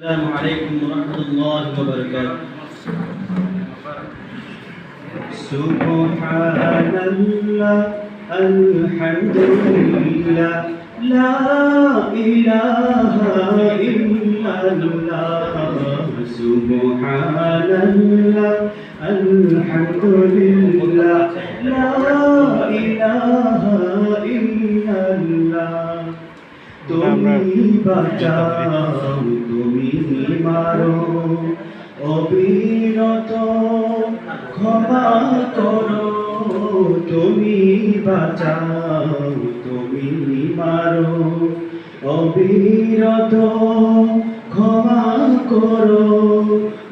السلام عليكم ورحمة الله وبركاته سبحان الله الحمد لله لا إله إلا الله سبحان الله الحمد لله لا إله إلا الله তুমি বাঁচাও করো, তুমি বাঁচাও, তুমি মারো। অবিরত ক্ষমা করো,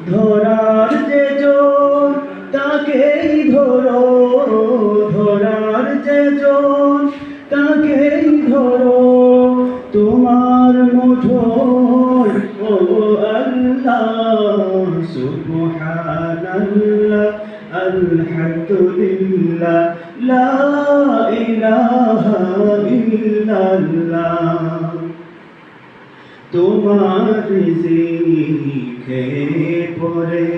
ধরার যে জোর, তাকেই ধরো। ধরার যে জোর, তাকেই ধরো। তোমার মুঠোয়, ও আল্লাহ, সুবহানাল্লাহ। আলহামদুলিল্লাহ, লা ইলাহা ইল্লাল্লাহ। তোমার রিজিকে পরে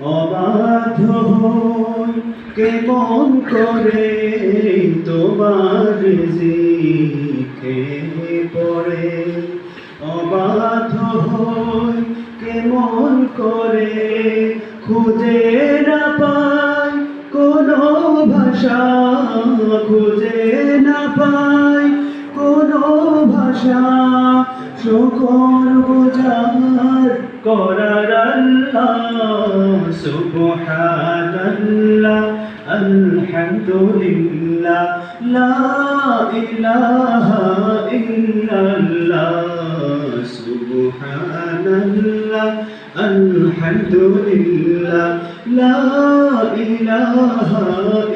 অবাধ কেমন করে তোমার রিজিকে পরে অবাধ কেমন করে খুঁজে না পাই, কোনো ভাষা খুঁজে না পাই, কোনো ভাষা শুকর বোঝার করার আল্লাহ, সুবহানাল্লাহ, আলহামদুলিল্লাহ, লা ইলাহা ইল্লাল্লাহ সুবহানাল্লাহ, আলহামদুলিল্লাহ, লা ইলাহা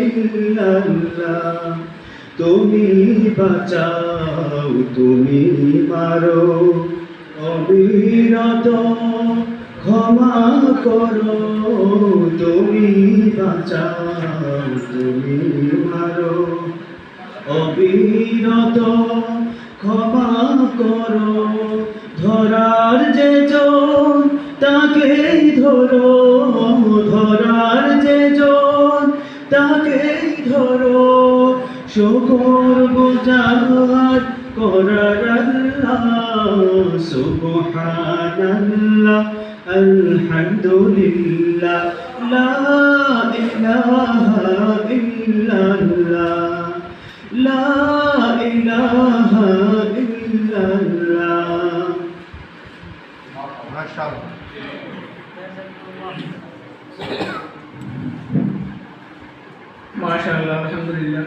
ইল্লাল্লাহ। তুমি বাঁচাও, তুমি মারো, অবিরত ক্ষমা করো। তুমি বাঁচাও, তুমি মারো, অবিরত ক্ষমা করো, ধরার যে জন তাকেই ধরো, ধরার যে জন তাকেই ধরো। শুকর গুজার করার আল্লাহ, সুবহানাল্লাহ, আলহামদুলিল্লাহ, লা ইলাহা ইল্লাল্লাহ, লা Aşağı doğru. Maşallah, elhamdülillah.